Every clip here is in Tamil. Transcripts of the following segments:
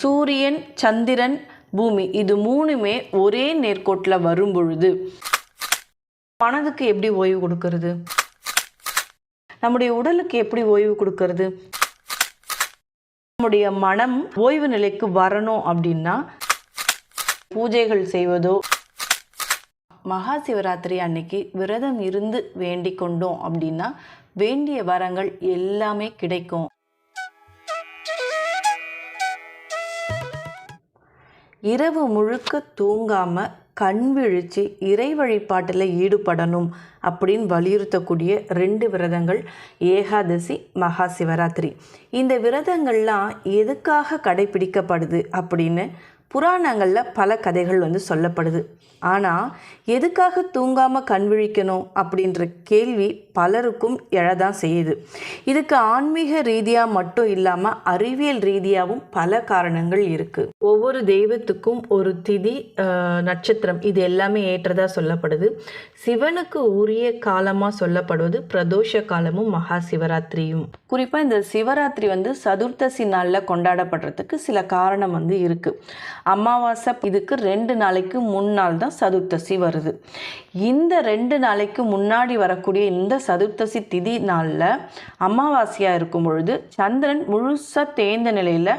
சூரியன் சந்திரன் பூமி. இது மூணுமே ஒரே நேர்கோட்டில் வரும் பொழுது மனதுக்கு எப்படி ஓய்வு கொடுக்கறது? நம்முடைய உடலுக்கு எப்படி ஓய்வு கொடுக்கறது? நம்முடைய மனம் ஓய்வு நிலைக்கு வரணும் அப்படின்னா பூஜைகள் செய்வதோ மகா சிவராத்திரி அன்னைக்கு விரதம் இருந்து வேண்டிக் கொண்டோம் அப்படின்னா வேண்டிய வரங்கள் எல்லாமே கிடைக்கும். இரவு முழுக்க தூங்காம கண் விழிச்சு இறை வழிபாட்டில் ஈடுபடணும் அப்படின்னு வலியுறுத்தக்கூடிய ரெண்டு விரதங்கள் ஏகாதசி மகா சிவராத்திரி. இந்த விரதங்கள்லாம் எதுக்காக கடைபிடிக்கப்படுது அப்படின்னு புராணங்களில் பல கதைகள் வந்து சொல்லப்படுது. ஆனால் எதுக்காக தூங்காமல் கண் விழிக்கணும் அப்படின்ற கேள்வி பலருக்கும் எழதான் செய்யுது. இதுக்கு ஆன்மீக ரீதியாக மட்டும் இல்லாமல் அறிவியல் ரீதியாகவும் பல காரணங்கள் இருக்குது ஒவ்வொரு தெய்வத்துக்கும் ஒரு திதி நட்சத்திரம் இது எல்லாமே ஏற்றதாக சொல்லப்படுது. சிவனுக்கு உரிய காலமாக சொல்லப்படுவது பிரதோஷ காலமும் மகா சிவராத்திரியும். குறிப்பாக இந்த சிவராத்திரி வந்து சதுர்த்தசி நாளில் கொண்டாடப்படுறதுக்கு சில காரணம் வந்து இருக்குது அமாவாசை இதுக்கு ரெண்டு நாளைக்கு முன்னால் தான் சதுர்த்தசி வருது. இந்த ரெண்டு நாளைக்கு முன்னாடி வரக்கூடிய இந்த சதுர்த்தசி திதி நாளில் அமாவாசையாக இருக்கும் பொழுது சந்திரன் முழுசாக தேய்ந்த நிலையில்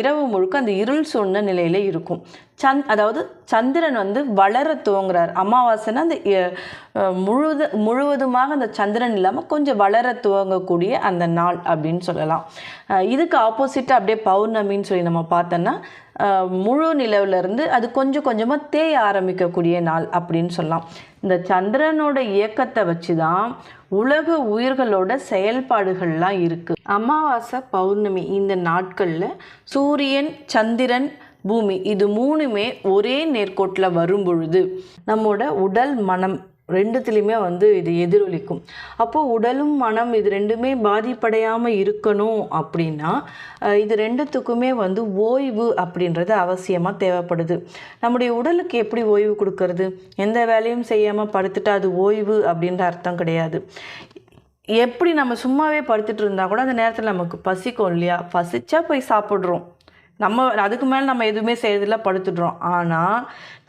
இரவு முழுக்க அந்த இருள் சொன்ன நிலையில் இருக்கும். சந் அதாவது சந்திரன் வந்து வளர துவங்குறார். அமாவாசைன்னா அந்த அஹ், முழுது முழுவதுமாக அந்த சந்திரன் இல்லாமல் கொஞ்சம் வளர துவங்கக்கூடிய அந்த நாள் அப்படின்னு சொல்லலாம். இதுக்கு ஆப்போசிட்டாக அப்படியே பௌர்ணமின்னு சொல்லி நம்ம பார்த்தோன்னா முழு நிலவுலேருந்து அது கொஞ்சம் கொஞ்சமாக தேய ஆரம்பிக்கக்கூடிய நாள் அப்படின்னு சொல்லலாம். இந்த சந்திரனோட இயக்கத்தை வச்சு தான் உலக உயிர்களோட செயல்பாடுகள்லாம் இருக்குது அமாவாசை பௌர்ணமி இந்த நாட்களில் சூரியன் சந்திரன் பூமி. இது மூணுமே ஒரே நேர்கோட்டில் வரும் பொழுது நம்மோட உடல் மனம் ரெண்டுத்துலேயுமே வந்து இது எதிரொலிக்கும். அப்போது உடலும் மனம் இது ரெண்டுமே பாதிப்படையாமல் இருக்கணும் அப்படின்னா இது ரெண்டுத்துக்குமே வந்து ஓய்வு அப்படின்றது அவசியமாக தேவைப்படுது. நம்முடைய உடலுக்கு எப்படி ஓய்வு கொடுக்கறது? எந்த வேலையும் செய்யாமல் படுத்துட்டு அது ஓய்வு அப்படின்ற அர்த்தம் கிடையாது. எப்படி நம்ம சும்மாவே படுத்துட்டு இருந்தால் கூட அந்த நேரத்தில் நமக்கு பசிக்கும் இல்லையா? பசிச்சா போய் சாப்பிட்றோம். நம்ம அதுக்கு மேலே நம்ம எதுவுமே செய்யறதில்ல படுத்துடுறோம். ஆனால்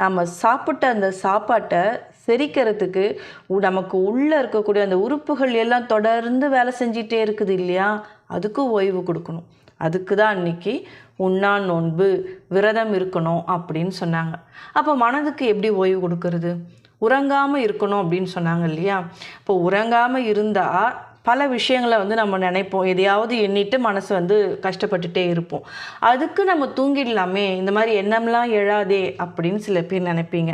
நம்ம சாப்பிட்ட அந்த சாப்பாட்டை செரிக்கிறதுக்கு நமக்கு உள்ளே இருக்கக்கூடிய அந்த உறுப்புகள் எல்லாம் தொடர்ந்து வேலை செஞ்சிட்டே இருக்குது இல்லையா? அதுக்கும் ஓய்வு கொடுக்கணும். அதுக்கு தான் அன்னைக்கு உண்ணா நோன்பு விரதம் இருக்கணும் அப்படின்னு சொன்னாங்க. அப்போ மனதுக்கு எப்படி ஓய்வு கொடுக்கறது? உறங்காமல் இருக்கணும் அப்படின்னு சொன்னாங்க இல்லையா? இப்போ உறங்காமல் இருந்தால் பல விஷயங்களை வந்து நம்ம நினைப்போம். எதையாவது எண்ணிட்டு மனசு வந்து கஷ்டப்பட்டுட்டே இருப்போம். அதுக்கு நம்ம தூங்கிடலாமே. இந்த மாதிரி எண்ணம்லாம் எழாதே அப்படின்னு சில பேர் நினைப்பீங்க.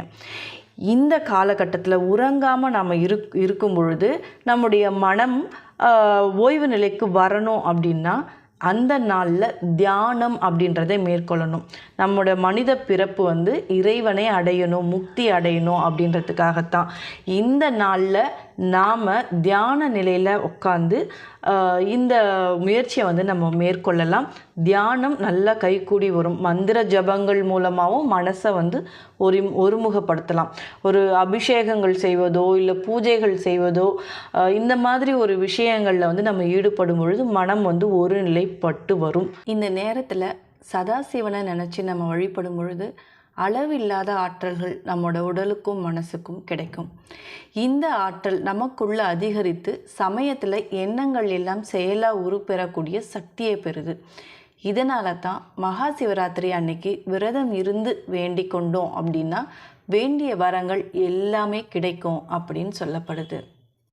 இந்த காலகட்டத்தில் உறங்காமல் நம்ம இருக் இருக்கும் பொழுது நம்முடைய மனம் ஓய்வு நிலைக்கு வரணும் அப்படின்னா அந்த நாளில் தியானம் அப்படின்றதை மேற்கொள்ளணும். நம்மளோட மனித பிறப்பு வந்து இறைவனை அடையணும் முக்தி அடையணும் அப்படின்றதுக்காகத்தான். இந்த நாளில் நாம் தியான நிலையில் உட்காந்து இந்த முயற்சியை வந்து நம்ம மேற்கொள்ளலாம். தியானம் நல்லா கைகூடி வரும். மந்திர ஜபங்கள் மூலமாகவும் மனசை வந்து ஒரு ஒருமுகப்படுத்தலாம். ஒரு அபிஷேகங்கள் செய்வதோ இல்லை பூஜைகள் செய்வதோ இந்த மாதிரி ஒரு விஷயங்களில் வந்து நம்ம ஈடுபடும் பொழுது மனம் வந்து ஒரு நிலைப்பட்டு வரும். இந்த நேரத்தில் சதாசிவனை நினச்சி நம்ம வழிபடும் பொழுது அளவில்லாத ஆற்றல்கள் நம்மோட உடலுக்கும் மனசுக்கும் கிடைக்கும். இந்த ஆற்றல் நமக்குள்ள அதிகரித்து சமயத்தில் எண்ணங்கள் எல்லாம் செயலாக உருப்பெறக்கூடிய சக்தியை பெறுது. இதனால தான் மகா சிவராத்திரி அன்னைக்கு விரதம் இருந்து வேண்டிக் கொண்டோம் அப்படின்னா வேண்டிய வரங்கள் எல்லாமே கிடைக்கும் அப்படின்னு சொல்லப்படுது.